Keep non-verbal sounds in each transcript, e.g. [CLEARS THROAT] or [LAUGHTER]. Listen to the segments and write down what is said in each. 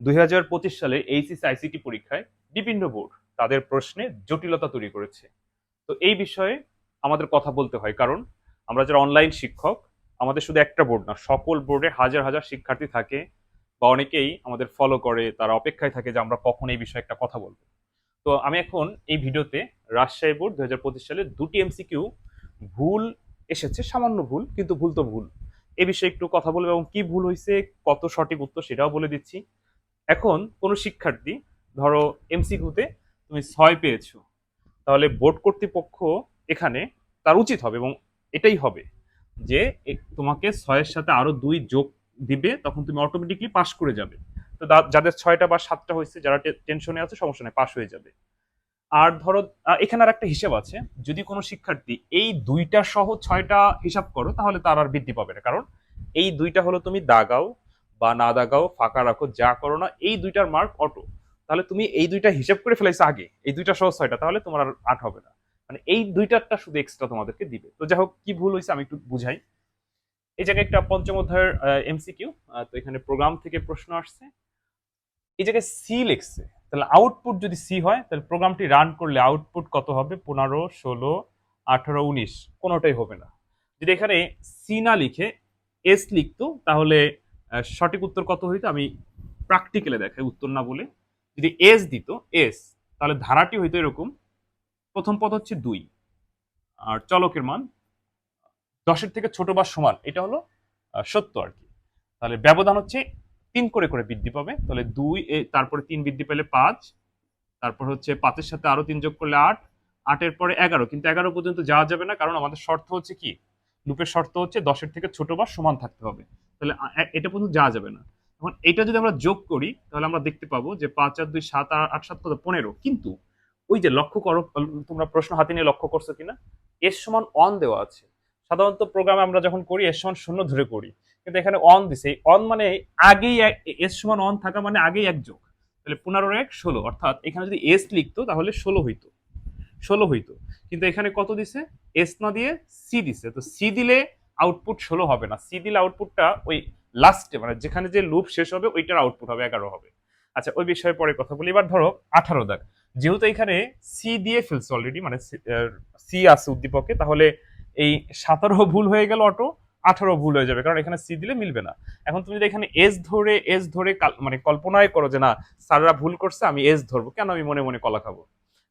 দুই হাজার পঁচিশ সালে এইচএস আইসিটি পরীক্ষায় বিভিন্ন বোর্ড তাদের প্রশ্নে জটিলতা তৈরি করেছে। তো এই বিষয়ে আমাদের কথা বলতে হয়, কারণ আমরা যারা অনলাইন শিক্ষক, আমাদের শুধু একটা বোর্ড না, সকল বোর্ডে হাজার হাজার শিক্ষার্থী থাকে বা অনেকেই আমাদের ফলো করে, তারা অপেক্ষায় থাকে যে আমরা কখন এই বিষয়ে একটা কথা বলব। তো আমি এখন এই ভিডিওতে রাজশাহী বোর্ড দুই হাজার সালে দুটি এমসিকিউ ভুল এসেছে, সামান্য ভুল, কিন্তু ভুল তো ভুল। এ বিষয়ে একটু কথা বলব এবং কি ভুল হয়েছে কত সঠিক উত্তর সেটাও বলে দিচ্ছি। এখন কোনো শিক্ষার্থী, ধরো এমসিকিউতে তুমি ছয় পেয়েছ, তাহলে বোর্ড কর্তৃপক্ষ এখানে তার উচিত হবে এবং এটাই হবে যে তোমাকে ছয়ের সাথে আরও দুই যোগ দিবে, তখন তুমি অটোমেটিকলি পাশ করে যাবে। তো যাদের ছয়টা বা সাতটা হয়েছে, যারা টেনশনে আছে, সমস্যা নেই পাস হয়ে যাবে। আর ধরো এখানে আর একটা হিসাব আছে, যদি কোনো শিক্ষার্থী এই দুইটা সহ ছয়টা হিসাব করো, তাহলে তার আর বৃদ্ধি পাবে না, কারণ এই দুইটা হলো তুমি দাগাও বা না দাগাও, ফাঁকা রাখো, যা করো না, এই দুইটার মার্ক অটো তাহলে তুমি এই দুইটা হিসাব করে ফেলাইছো আগে, এই দুইটা সহ ছয়টা তাহলে তোমার আর আট হবে না। মানে এই দুইটারটা শুধু এক্সট্রা তোমাদেরকে দিবে। তো যাই হোক, কি ভুল হয়েছে আমি একটু বুঝাই। এই জায়গায় একটা পঞ্চম অধ্যায়ের এমসিকিউ তো এখানে প্রোগ্রাম থেকে প্রশ্ন আসছে। এই জায়গায় সি লিখছে। তাহলে আউটপুট যদি সি হয়, তাহলে প্রোগ্রামটি রান করলে আউটপুট কত হবে? পনেরো, ষোলো, আঠারো, উনিশ। কোনোটাই হবে না। যদি এখানে সি না লিখে এস লিখতো, তাহলে সঠিক উত্তর কত হইতো? আমি প্র্যাকটিক্যালে দেখাই, উত্তর না বলে। যদি এস দিত এস তাহলে ধারাটি হইতো এরকম। প্রথম পদ হচ্ছে দুই। আর চলকের মান দশের থেকে ছোট বা সমান, এটা হলো সত্য আর কি। তাহলে ব্যবধান হচ্ছে তিন করে করে বৃদ্ধি পাবে। তাহলে দুই তারপরে তিন বৃদ্ধি পেলে পাঁচ। তারপর হচ্ছে পাঁচের সাথে আরও তিন যোগ করলে আট। আটের পরে এগারো। কিন্তু এগারো পর্যন্ত যাওয়া যাবে না, কারণ আমাদের শর্ত হচ্ছে কি? লুপের শর্ত হচ্ছে দশের থেকে ছোট বা সমান থাকতে হবে। তাহলে এটা পর্যন্ত যাওয়া যাবে না। এখন এটা যদি আমরা যোগ করি, তাহলে আমরা দেখতে পাবো যে পাঁচ আর দুই, সাত আর আট, সাত, কত? পনেরো। কিন্তু ওই যে লক্ষ্য করো তোমরা প্রশ্ন হাতে নিয়ে লক্ষ্য করছ কিনা? এর সমান অন দেওয়া আছে। সাধারণত প্রোগ্রামে আমরা যখন করি এর সমান শূন্য ধরে করি। কিন্তু এখানে অন দিছে। অন মানে আগেই এর সমান অন থাকা মানে আগেই এক যোগ। তাহলে পনেরো এক, ষোলো। অর্থাৎ এখানে যদি এস লিখতো, তাহলে ষোলো হইতো। ষোলো হইতো। কিন্তু এখানে কত দিছে? এস না দিয়ে সি দিছে। তো সি দিলে আউটপুট ষোলো হবে না। সি দিলে আউটপুটটা ওই লাস্টে মানে যেখানে যে লুপ শেষ হবে, ওইটার আউটপুট হবে, এগারো হবে। আচ্ছা ওই বিষয়ে পরে কথা বলি। এবার ধরো, আঠারো দাগ যেহেতু এখানে সি দিয়ে ফেলছে অলরেডি মানে সি আছে উদ্দীপকে, তাহলে এই সতেরো ভুল হয়ে গেল অটো আঠারো ভুল হয়ে যাবে, কারণ এখানে সি দিলে মিলবে না। এখন তুমি যদি এখানে এস ধরে এস ধরে মানে কল্পনায় করো যে না, স্যাররা ভুল করছে, আমি এস ধরবো। কেন আমি মনে মনে কলা খাব?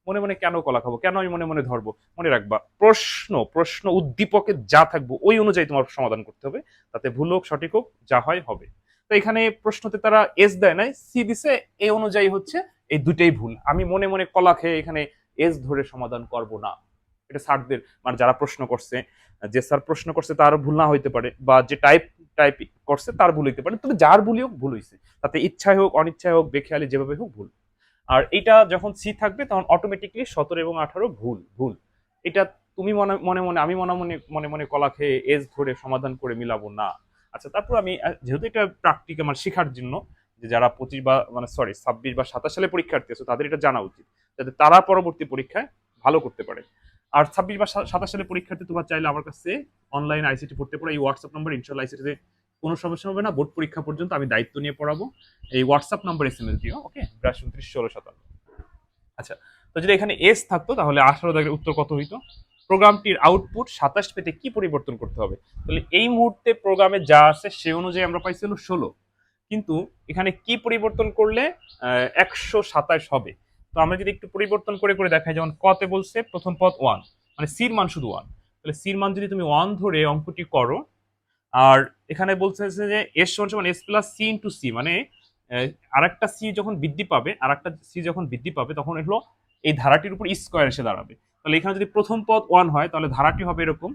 মনে মনে কেন কলা খাব? কেন আমি মনে মনে ধরবো? মনে রাখবা, প্রশ্ন প্রশ্ন উদ্দীপকে যা থাকব, ওই অনুযায়ী তোমার সমাধান করতে হবে। তাতে ভুল হোক, সঠিক হোক, যা হয় হবে। তো এখানে প্রশ্নতে তারা এস দেয় নাই সি দিছে এই অনুযায়ী হচ্ছে এই দুটেই ভুল। আমি মনে মনে কলা খেয়ে এখানে এস ধরে সমাধান করব না। এটা স্যারদের মানে যারা প্রশ্ন করছে, যে স্যার প্রশ্ন করছে তার ভুল না হইতে পারে, বা যে টাইপ টাইপ করছে তার ভুল হইতে পারে, তবে যার ভুলই হোক, ভুল হয়েছে তাতে ইচ্ছায় হোক, অনিচ্ছায় হোক, বেখেয়ালি যেভাবে হোক, ভুল। আর এটা যখন সি থাকবে, তখন অটোমেটিকলি সতেরো এবং আঠারো ভুল ভুল। এটা তুমি মনে মনে মনে, আমি মনে মনে মনে মনে কলা খেয়ে এজ ধরে সমাধান করে মিলাবো না। আচ্ছা তারপর আমি যেহেতু এটা প্র্যাকটিক্যাল আমার শেখার জন্য, যে যারা পঁচিশ বা মানে সরি ছাব্বিশ বা সাতাশ সালে পরীক্ষার্থী আছে, তাদের এটা জানা উচিত, যাতে তারা পরবর্তী পরীক্ষায় ভালো করতে পারে। আর ছাব্বিশ বা সাতাশ সালে পরীক্ষার্থী তোমার চাইলে আমার কাছে অনলাইন আইসিটি পড়তে পারো, এই হোয়াটসঅ্যাপ নাম্বার ইনশাল্লাহ আইসিটিতে কোনো সমস্যা হবে না বোর্ড পরীক্ষা পর্যন্ত আমি দায়িত্ব নিয়ে পড়াবো। এই WhatsApp number S M S দিও ওকে বিরাশি উনত্রিশ ষোলো সাতান্ন। আচ্ছা তো যদি এখানে এস থাকতো তাহলে আঠারো দাগের উত্তর কত হইতো? প্রোগ্রামটির আউটপুট সাতাশ পেতে কি পরিবর্তন করতে হবে? তাহলে এই মুহূর্তে প্রোগ্রামে যা আছে সে অনুযায়ী আমরা পাইছি হলো ষোলো। কিন্তু এখানে কি পরিবর্তন করলে একশো সাতাশ হবে? তো আমরা যদি একটু পরিবর্তন করে করে দেখাই যেমন কতে বলছে প্রথম পদ ওয়ান মানে সির মান শুধু ওয়ান তাহলে সির মান যদি তুমি ওয়ান ধরে অঙ্কটি করো আর এখানে বলছে যে এস সমান সমান S plus C into C মানে আর একটা সি যখন বৃদ্ধি পাবে আর একটা সি যখন বৃদ্ধি পাবে, তখন এগুলো এই ধারাটির উপর স্কোয়ার এসে দাঁড়াবে। তাহলে এখানে যদি প্রথম পদ ওয়ান হয়, তাহলে ধারাটি হবে এরকম।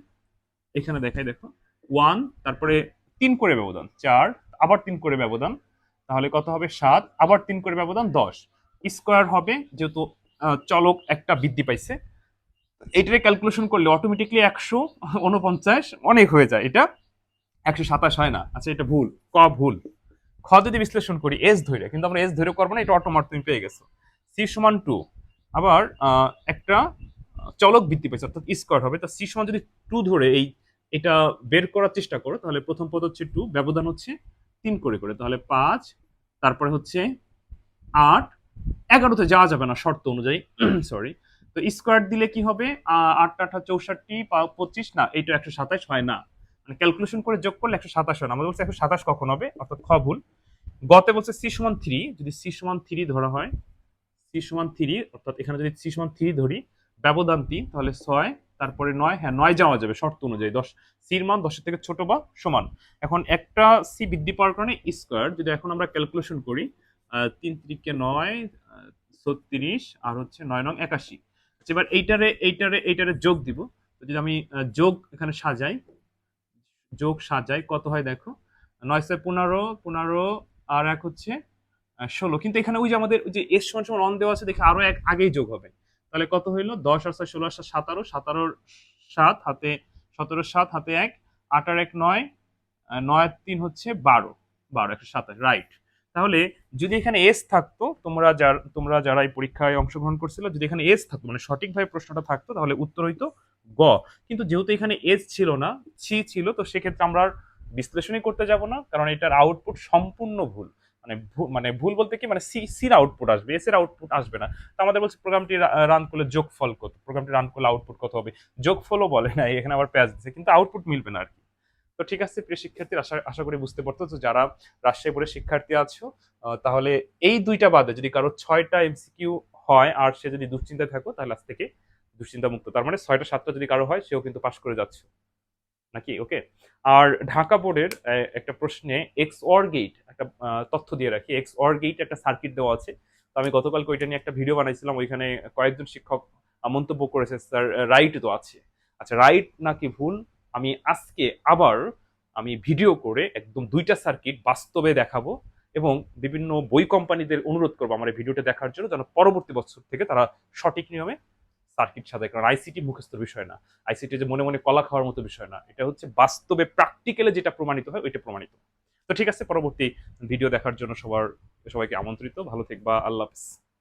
এখানে দেখাই, দেখো ওয়ান তারপরে তিন করে ব্যবধান, চার, আবার তিন করে ব্যবধান, তাহলে কত হবে? সাত, আবার তিন করে ব্যবধান, দশ। স্কোয়ার হবে যেহেতু চলক একটা বৃদ্ধি পাইছে। এইটারে ক্যালকুলেশন করলে অটোমেটিকলি একশো উনপঞ্চাশ অনেক হয়ে যায় এটা। একশো সাতাশ হয় না। আচ্ছা এটা ভুল। ক ভুল? খ যদি বিশ্লেষণ করি এস ধরে কিন্তু আমরা এস ধরে করব না, এটা অটোমাট তুমি পেয়ে গেছো। সি সমান টু আবার একটা চলক বৃদ্ধি পাইছে অর্থাৎ স্কোয়ার হবে। তা সি সমান যদি টু ধরে এই, এটা বের করার চেষ্টা করো, তাহলে প্রথম পদ হচ্ছে টু ব্যবধান হচ্ছে তিন করে করে। তাহলে পাঁচ, তারপরে হচ্ছে আট। এগারোতে যাওয়া যাবে না, শর্ত অনুযায়ী। [CLEARS THROAT] সরি তো স্কোয়ার দিলে কি হবে? আট আঠা চৌষট্টি পঁচিশ, না, এইটা একশো সাতাশ হয় না। মানে ক্যালকুলেশন করে যোগ করলে একশো সাতাশ হয় আমাদের বলছে একশো সাতাশ কখন হবে? অর্থাৎ খ ভুল। গতে বলছে সি সমান থ্রি। যদি সি সমান থ্রি ধরা হয় সি সমান থ্রি অর্থাৎ এখানে যদি সি সমান থ্রি ধরি ব্যবধান তিন তাহলে ছয় তারপরে নয় হ্যাঁ নয় যাওয়া যাবে শর্ত অনুযায়ী। দশ সির মান দশের থেকে ছোট বা সমান। এখন একটা সি বৃদ্ধি পাওয়ার কারণে স্কোয়ার যদি এখন আমরা ক্যালকুলেশন করি তিন তিরিকে নয় ছত্রিশ আর হচ্ছে নয় নং একাশি। আচ্ছা, এবার এইটারে এইটারে এইটারে যোগ দিব। যদি আমি যোগ এখানে সাজাই যোগ সাজাই কত হয় দেখো? নয় ছয় পনেরো পনেরো আর এক হচ্ছে ষোলো। কিন্তু এখানে ওই যে আমাদের যে এস সমান সমান অন দেওয়া আছে, দেখে আরও এক আগেই যোগ হবে। তাহলে কত হইল? দশ আর ছয়, ষোলো আর সাত, সাতারো। সাতারোর সাত, হাতে সতেরো সাত, হাতে এক। আট আর এক, নয়। নয় তিন হচ্ছে বারো। বারো, একশো সাতাশ রাইট তাহলে যদি এখানে এস থাকতো, তোমরা যার, তোমরা যারা এই পরীক্ষায় অংশগ্রহণ করছিল, যদি এখানে এস থাকতো মানে সঠিকভাবে প্রশ্নটা থাকতো, তাহলে উত্তর হইতো গ। কিন্তু যেহেতু এখানে এস ছিল না, ছি ছিল, তো সেক্ষেত্রে আমরা বিশ্লেষণই করতে যাব না, কারণ এটার আউটপুট সম্পূর্ণ ভুল। মানে মানে ভুল বলতে কি? মানে সি সির আউটপুট আসবে এস এর আউটপুট আসবে না। তো আমাদের বলছে প্রোগ্রামটি রান করলে যোগফল কত? প্রোগ্রামটি রান করলে আউটপুট কত হবে? যোগফলও বলে না এখানে আবার প্যাচ দিচ্ছে কিন্তু আউটপুট মিলবে না আর কি তো ঠিক আছে, প্রিয় শিক্ষার্থী আশা আশা করি বুঝতে পারতো। তো যারা রাজশাহী বোর্ডের শিক্ষার্থী আছো তাহলে এই দুইটা বাদে যদি কারও ছয়টা এমসিকিউ হয়, আর সে যদি দুশ্চিন্তায় থাকো, তাহলে আজ থেকে দুশ্চিন্তা মুক্ত তার মানে ছয়টা সাতটা যদি কারও হয়, সেও কিন্তু পাশ করে যাচ্ছে। নাকি? ওকে। আর ঢাকা বোর্ডের একটা প্রশ্নে এক্স অর গেট একটা তথ্য দিয়ে রাখি। এক্স অর গেট একটা সার্কিট দেওয়া আছে। তো আমি গতকালকে ওইটা নিয়ে একটা ভিডিও বানাইছিলাম। ওইখানে কয়েকজন শিক্ষক মন্তব্য করেছে স্যার রাইট তো আছে। আচ্ছা রাইট নাকি ভুল? আমি আজকে আবার, আমি ভিডিও করে একদম দুইটা সার্কিট বাস্তবে দেখাবো এবং বিভিন্ন বই কোম্পানিদের অনুরোধ করব আমার এই ভিডিওটা দেখার জন্য, যেন পরবর্তী বছর থেকে তারা সঠিক নিয়মে সার্কিট সাথে কারণ আইসিটি মুখস্থ বিষয় না। আইসিটি যে মনে মনে কলা খাওয়ার মতো বিষয় না। এটা হচ্ছে বাস্তবে প্র্যাকটিক্যালে যেটা প্রমাণিত হয়, ওইটা প্রমাণিত। তো ঠিক আছে, পরবর্তী ভিডিও দেখার জন্য সবার, সবাইকে আমন্ত্রিত। ভালো থাকবা, আল্লাহ হাফেজ।